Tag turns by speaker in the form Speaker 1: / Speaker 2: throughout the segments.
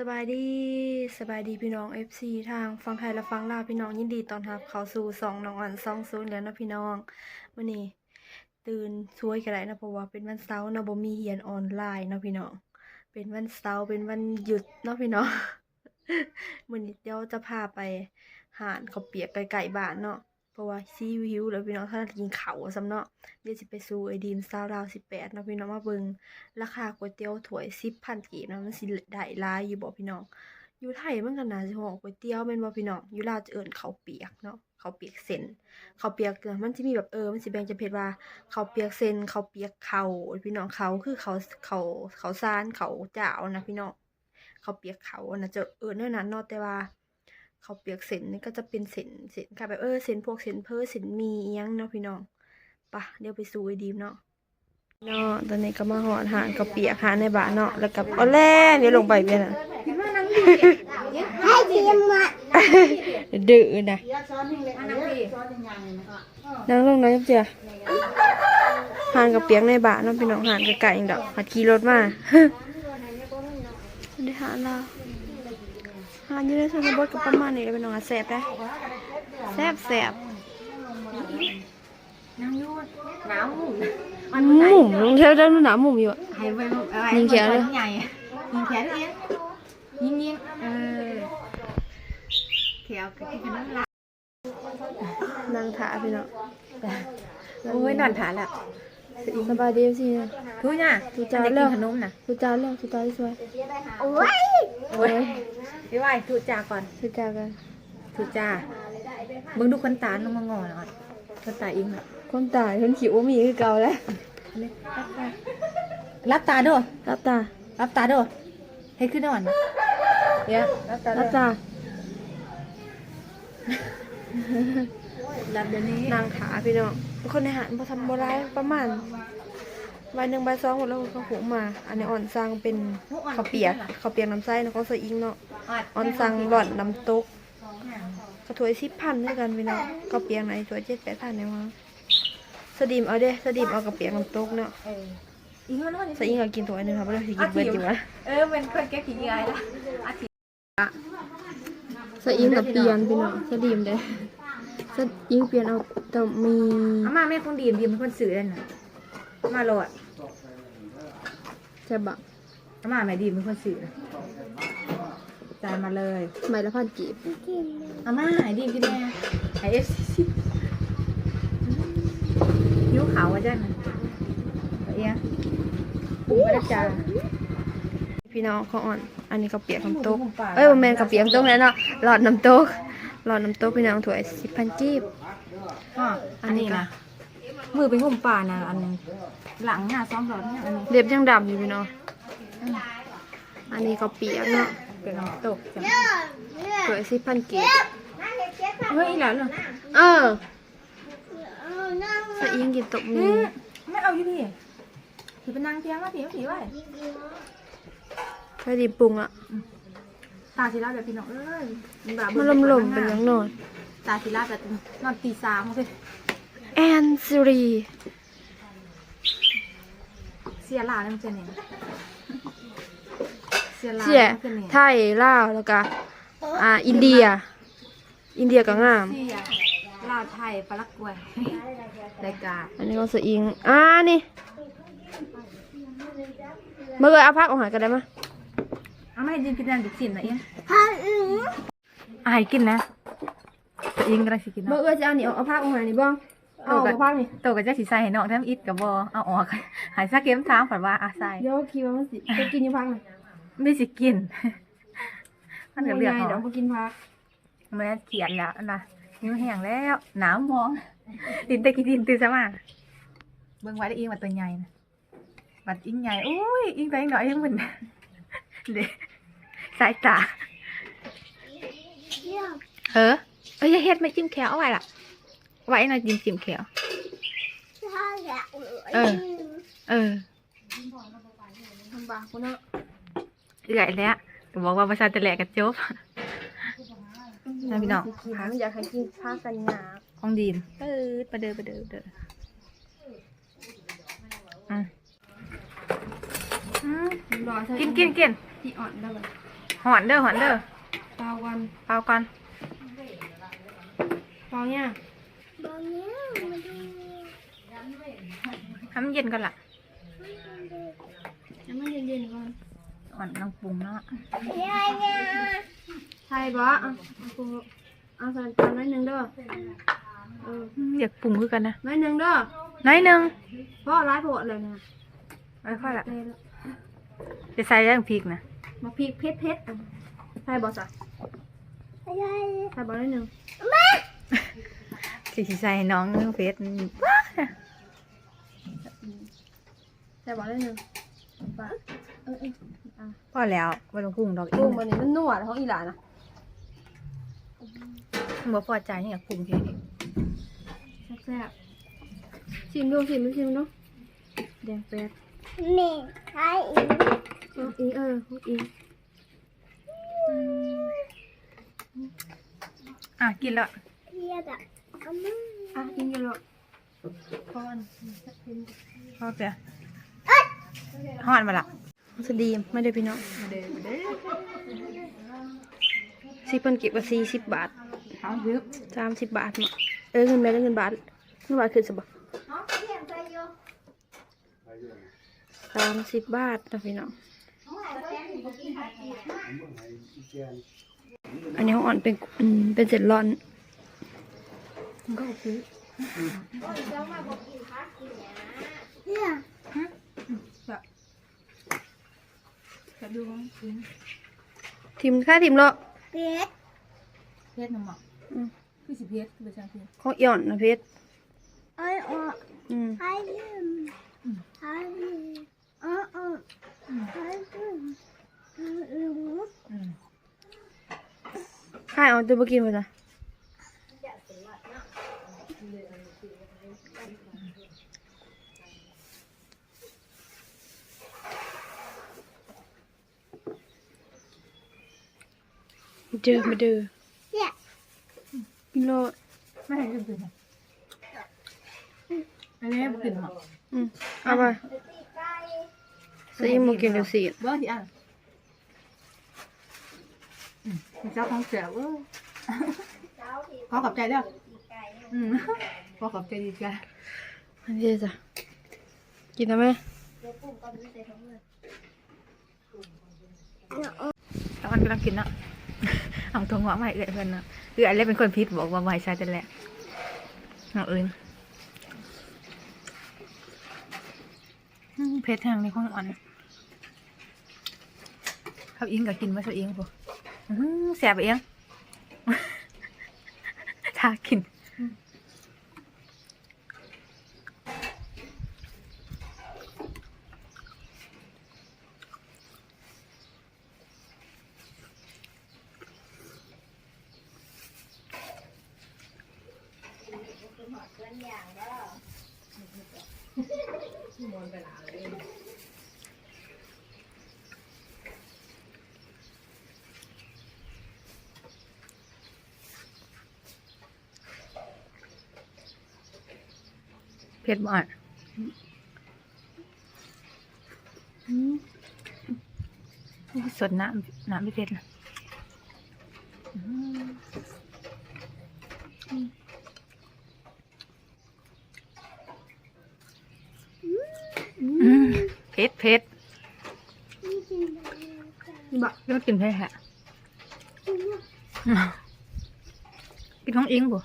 Speaker 1: สบายดีสบายดีพี่น้อง FC ทางฟังไทยและฟังลาวพี่น้องยินดีตอนรับเขาสู่สองน้องอันสองศูนย์แล้วนะพี่น้องมื้อนี้ตื่นช่วยกันได้นะเพราะว่าเป็นวันเสาร์เนาะบ่มีเรียนออนไลน์เนาะพี่น้องเป็นวันเสาร์เป็นวันหยุดเนาะพี่น้องมื้อนี้เดี๋ยวจะพาไปหาดข้าเปียกไกลๆบ้านเนาะ เพราะว่าซีวิวแล้วพี่น้องถ้ากินเขาวซำเนาะเดี๋ยวสิไปสู่ไอดีมซาวดาว18เนาะพี่น้องมาเบิงราคาก๋วยเตี๋ยวถ้วยสิบพันกีบนะมันสิได้หลายอยู่บ่พี่น้องอยู่ไทยมันก็น่าสิฮ้อก๋วยเตี๋ยวแม่นบ่พี่น้องอยู่ลาวจะเอิ้นข้าเปียกเนาะเขาเปียกเส้นข้าเปียกเนี่ยมันสิมีแบบเออมันสิแบ่งจะเพศว่าเขาเปียกเส้นข้าเปียกเขาพี่น้องเขาคือเขาวข้าวข้าวสารข้าเจ้านะพี่น้องเขาเปียกเขานะจะเอิ้นแนวนั้นเนาะแต่ว่า ขาเปียกเส้นนี่ก็จะเป็นเส้นเส้นค่ะแบบเออเส้นพวกเส้นเพ้อเส้นมี่อิหยังเนาะพี่น้องปะเดี๋ยวไปสู่ไอดีมเนาะเนาะตอนนี้ก็มาหอดหานกระเปียกหานในบ้านเนาะแล้วกับเอแล่เดี๋ยวลงไปเปียน่ะ
Speaker 2: ให้ทีมมา
Speaker 1: ดื้อนะนั่งลงนะเจ้าหานกระเปียกในบ้านเนาะพี่น้องหานไกลๆอย่างดอกหัดขี่รถมาได้หานเราหานอยู่ในชนบทก็ประมาณนี้เลยพี่น้องแสบได้แสบแสบ
Speaker 2: น้ำยูนน้ำหมู
Speaker 1: หมุมลงเท่าเดิมหนาหมุมอยู่ยิงแขนเลย
Speaker 2: ยิงแขนเองยิงยิงเออแขวก็ที่ขนาดละ
Speaker 1: นั่งถาพี่เน้อง
Speaker 2: โอ้ยนอนฐานละ
Speaker 1: สบายดีสิ
Speaker 2: ทุกน่ะ
Speaker 1: ทุกจาเลิ
Speaker 2: กิ
Speaker 1: ก
Speaker 2: นขนมน่ะ
Speaker 1: ทุกจาเร็วทุกจาสวย
Speaker 2: โอ้ยโอ้ย พี่ว่าทุจาก่อน
Speaker 1: ทุกจานกัน
Speaker 2: ทุจามึงดูคนตาลงมางอหน่อยคนตาอิงน่ะ
Speaker 1: คนตายคนขิวว่ามีคือเก่าแล้ว
Speaker 2: รับตาด้วย
Speaker 1: รับตา
Speaker 2: รับตาด้วยให้ขึ้นนอนนะเดี๋ยวรับตา
Speaker 1: รับตา
Speaker 2: รับเดี๋ยวนี้
Speaker 1: นางขาพี่น้องคนในหารพอทำโบราณประมาณใบหนึ่งใบสองหมดแล้วก็หุงมา อันนี้อ่อนสั่งเป็นข้าวเปียกข้าวเปียกน้ำไส้นะเขาใส่อิงเนาะ อ่อนสั่งหล่อนน้ำตกกระถวยสิบพันด้วยกันพี่น้องข้าวเปียกไหนถวยเจ็ดแปดพันเนี่ยมั้งสดีมเอาเด้สดีมเอากระเปียกน้ำตกเนาะ
Speaker 2: เอออิงมันนอน
Speaker 1: ใส่อิงก็กินถวยหนึงค่ะไม่ได้สิกินเบิร์ดอยู่วะ
Speaker 2: เออเป็นคนแก่ผีไงล่ะอาทิตย์
Speaker 1: ใส่อิงกับเปลี่ยนพี่น้องสดีมเด้สอิงเปลี่ยนเอาแต่มี
Speaker 2: อามาแม่คงดีมดีมเป็นคนสื่อเลยน่ะอามาโหลด
Speaker 1: ใช่บะ
Speaker 2: อามาแม่ดีมเป็นคนสื่อน่ะ จ่ายมาเลย
Speaker 1: ใบละพันกีบ
Speaker 2: อามาหายดีมกินแน่หายเอฟซียิ้วขาวว่าจ้ะน่ะเอาเอียงปุ้งมาแล้วจ้า
Speaker 1: พี่น้องของอ่อน อันนี้ก็เปียกน้ำตก
Speaker 2: หมูป่า
Speaker 1: เอ้ยบ่แมนกับเปียกน้ำตกแล้วเนาะหลอดน้ำตกหลอดน้ำตกพี่น้องถ้วยสิบพันกีบ
Speaker 2: อะอันนี้นะมือเป็นหุ่มป่านะอันนึงหลังหน้าซ้อมหลอดเนี่ยอันนี้
Speaker 1: เรียบยังดำอยู่พี่น้องอันนี้ก็เปียกเนาะ
Speaker 2: เป็นน้ำตกจ้ะ
Speaker 1: ถ้วยสิพันกีบ
Speaker 2: เฮ้ยหลานเหรอ
Speaker 1: เออใส่อิงกินตกมี
Speaker 2: อืมไม่เอาอยู่พี่ถือเป็นนางเพียงว่าผีว่าผีว่า
Speaker 1: ใส่ดีปรุงอะ
Speaker 2: ตาศิลาแบบพี่น้องเอ้ย
Speaker 1: มันลมๆเป็นยังนอน
Speaker 2: ตาศิลาแบบนอนตีสามเลย
Speaker 1: แอนซิรี
Speaker 2: เสียลาแล้วมันจะเนี่ย เสียลา
Speaker 1: เสีย
Speaker 2: มันจะเนี่ย
Speaker 1: ไทยลาวแล้วก็อ่าอินเดีย อินเดียก็งาม
Speaker 2: เสียลาวไทยปลักกวยรายการ
Speaker 1: อันนี้ก็ใส่อิงอ่านี่เมื่อเอาพักเอาหายกันได้ไหมย
Speaker 2: เอาไม่ให้ดินกินแดงดิสินนะเอียงอายกินนะแต่เอียงก็ได้สิกิน
Speaker 1: เมื่
Speaker 2: นะ
Speaker 1: อเออจะเอานี่เอาพักเอาหายนี่บ้างเอาเอาพักนี่
Speaker 2: โตกับเจ้าสีใส่ให้น้องแทมอิดกับบอเอาออกหายซากเกมถามฝันว่าอาใส่
Speaker 1: เดี๋ยวคิดว่ามันสิไปกินอยู่พักน่ะ
Speaker 2: ไม่สิกิน มันก็เลือก
Speaker 1: ไง
Speaker 2: เอา
Speaker 1: เดี๋ยวไปกินพัก
Speaker 2: แม่เขียนแล้วนะนิ้วแห้งแล้ว หนาวมองดินตะกี้ดินตื่นซะมาเบิ่งไว้ได้อิงมาตัวใหญ่นะบัดอิงใหญ่โอ้ยอิงตัวเองหน่อยยังเหมือนเด็กสายตาเฮ้อเอ้ยอย่าเฮ็ดไม่จิ้มแขวเอาไว้ล่ะ ไว้หน่อยจิ้มจิ้มแขวเออ เออ
Speaker 1: ทำบากคนเนาะ
Speaker 2: เอื่อยแล้วก็บอกว่าประชาชนแหลกกับจบนะพี่น้อง
Speaker 1: พักอยากให้กินพักกันหยาบ
Speaker 2: ของดีมเออประเดิมประเดิมประเดิมอืมอืม
Speaker 1: รอใช่
Speaker 2: กินกินกิน
Speaker 1: ที่อ่อนได้ไหม
Speaker 2: ไหอนเด้อหอนเด้อ
Speaker 1: เปล่ากัน
Speaker 2: เปล่าก่อน
Speaker 1: เปล่าเนี่ย
Speaker 3: บางเนี้ยมาดู
Speaker 2: ให้มันเย็นก่อนล่ะ
Speaker 1: น้ำมันเย็นๆก่อน
Speaker 2: อ่อนน้องปรุงเนาะ
Speaker 3: ยายเนี่ย
Speaker 1: ใช่ปะอะเอาปรุงเอาใส่จานน้อยหนึ่งเด้อเออ
Speaker 2: อืมอยากปรุงคือกันนะ
Speaker 1: น้อยหนึ่งเด้อ
Speaker 2: น้อยหนึง
Speaker 1: เพราะร้ายโผล่เลยนะ
Speaker 2: ไม่ค่อยละ
Speaker 1: เต้ละ
Speaker 2: จะใส่เรื่องพริกนะ
Speaker 1: มาพริกเผ็ดเผ็ดๆอะใช่บอสอะ
Speaker 3: ยาย
Speaker 1: ใช่บอสน้อยหนึ่ง
Speaker 2: สิสิใส่ให้น้องเรื่องเฟส
Speaker 1: ใช่บอสน้อยหนึ่งปะเออเอออะ
Speaker 2: พอแล้วไม่ต้องปรุงดอกอี
Speaker 1: ปรุ
Speaker 2: ก
Speaker 1: งมันนี่มันนัวแล้วของอีหลานนะ
Speaker 2: บ่พอใจนี่อยากปรุงแค่นี้
Speaker 1: แซ่บๆชิมดูชิมดูชิมดูแดงแป๊ด
Speaker 3: แม่ใครอีก
Speaker 1: เอาอีเออเอาอี
Speaker 2: อะกินแล้ว
Speaker 3: เพียดอะเอามา
Speaker 1: อะกินกันเลยก่อน
Speaker 2: พอเปล่าหอนมาละ
Speaker 1: สดีมไม่ได้พี่น้องสิเพิ่นเก็บว่าสี่สิบบาท
Speaker 2: เอาซื้อ
Speaker 1: สามสิบบาทเนาะเออเงินแม่ได้เงินบาทเงินบาทคือสบสามสิบบาทนะพี่น้องอันนี้ของอ่อนเป็นอืมเป็นเจ็ดร้อน
Speaker 2: ก็ซื้อ
Speaker 3: เนี่ย
Speaker 2: แบบ จะดูของซื้อ
Speaker 1: ทิมค่าทิมเลาะ
Speaker 3: เป็ด
Speaker 2: เพชรน้ำหมัก
Speaker 1: อืม
Speaker 2: คือสิเพชรคือประชาชน
Speaker 1: ของอ่อนนะเพชร
Speaker 3: เอ้ยอ๋อ
Speaker 1: อืม
Speaker 3: ใครลืมใครลืมอ๋ออ๋อใครลืมลืม
Speaker 2: อืม
Speaker 1: ค่ายเอาตัวมากินมาจ้ะ เจอมาเจอ
Speaker 3: เนี่ย
Speaker 1: กินโลด
Speaker 2: ไม่ให้กินตื่นอันนี้ให้กินหมัก
Speaker 1: อืมเอาไปใส่หมูกินเลยสิ
Speaker 2: เบ้อที่อะอืมเจ้าของเสียเว้ยขอขอบใจเด้ออืมขอขอบใจดีจ้ะ
Speaker 1: อันนี้จ้ะกินได้ไหม
Speaker 2: แล้วมันกำลังกินเนาะ เอาตัวหัวใหม่เอื่อยเพื่อนเนาะเอื่อยแล้เป็นคนพิษบอกว่าใหม่ใช่แต่แหละเอาอื่นเพชรทางในข้องอ่อนเขาอิงกับกินมาซะเองปุ๊แสบเองถ้ากิน กันอย่างก็มอน
Speaker 3: ไปหลา
Speaker 2: เลยเผ็ดบ่อะสดน้ำน้ำไม่เผ็ดนะอืมอืม เพชรเพชร
Speaker 1: บะ
Speaker 2: ยอดกินเพชรฮะกินของอิงบ่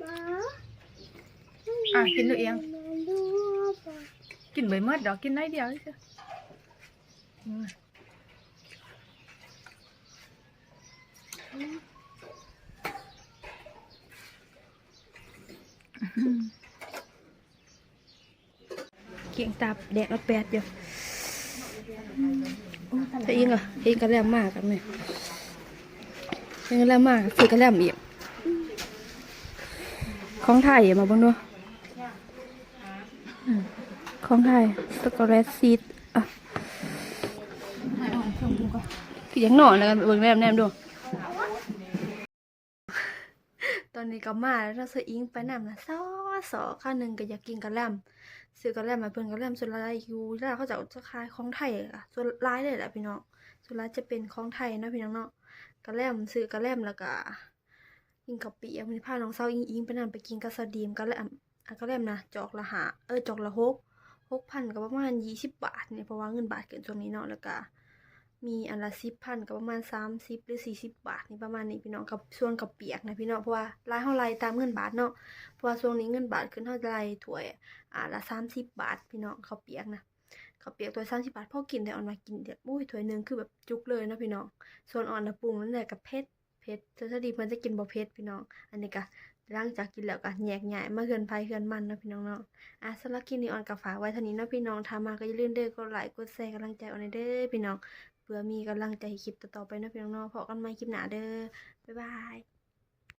Speaker 3: บ้า
Speaker 2: อะกินตัวเอง
Speaker 3: ดูป่ะ
Speaker 2: กินใบเมื่อดอกกินน้อยเดียวเฉยอืมอืม
Speaker 1: เกียงตาแดดรถแปดอยู่แต่อิงอะอิงกระแลมมากกันไหมอิงกระแลมมากซื้อกระแลมอีกของไทยมาบ้างด้วยของไทยสกอตแลตซีดอะคือยังหน่อนแล้วกันเบิ่งแนมแนมดูตอนนี้ก็มาแล้วเราซื้ออิงไปนำนะซอ สอข้าหนึ่งก็อยากกินกระแลมซื้อกระแลมมาเพิ่นกระแลมส่วนลายอยู่แล้วเขาจะเอาจะขายของไทยอะส่วนลายเลยแหละพี่น้องส่วนลายจะเป็นของไทยนะพี่น้องเนาะกระแลมซื้อกระแลมแล้วก็กินกับปียกมีพาน้องเซาอิงอิงไปนั่นไปกินกับสดีมกระแลมอะกระแลมนะจอกละหาเออจอกละหกหกพันก็ประมาณยี่สิบบาทเนี่ยเพราะว่าเงินบาทเกินช่วงนี้เนาะแล้วก็ มีอันละสิบพันก็ประมาณสามสิบหรือสี่สิบบาทนี่ประมาณนี้พี่น้องกับส่วนกับเปียกนะพี่น้องเพราะว่าลายเท่าไรตามเงินบาทเนาะเพราะว่าช่วงนี้เงินบาทขึ้นเท่าไรถ้วยอ่าละสามสิบบาทพี่น้องข้าวเปียกนะข้าวเปียกตัวสามสิบบาทพ่อกินแต่ออนมากินเดี๋ยวอุ้ยถ้วยหนึ่งคือแบบจุกเลยเนาะพี่น้องส่วนอ่อนนะปรุงนั่นแหละกับเผ็ดเผ็ดจะถ้าดีเพิ่นจะกินบ่เผ็ดพี่น้อง อันนี้ก็หลังจากกินแล้วก็แยกย้ายมาเฮือนไผเฮือนมันเนาะพี่น้องเนาะอะสำหรับคลิปนี้ออนก็ฝากไว้เท่านี้เนาะพี่น้องถ้ามาก็อย่าลืมเด้อกดไลค์กดแชร์กำลังใจออนเด้อพี่น้อง เพื่อมีกำลังใจคลิปต่อๆไปนะพี่น้องเนาะพบกันใหม่คลิปหน้าเด้อบ๊ายบาย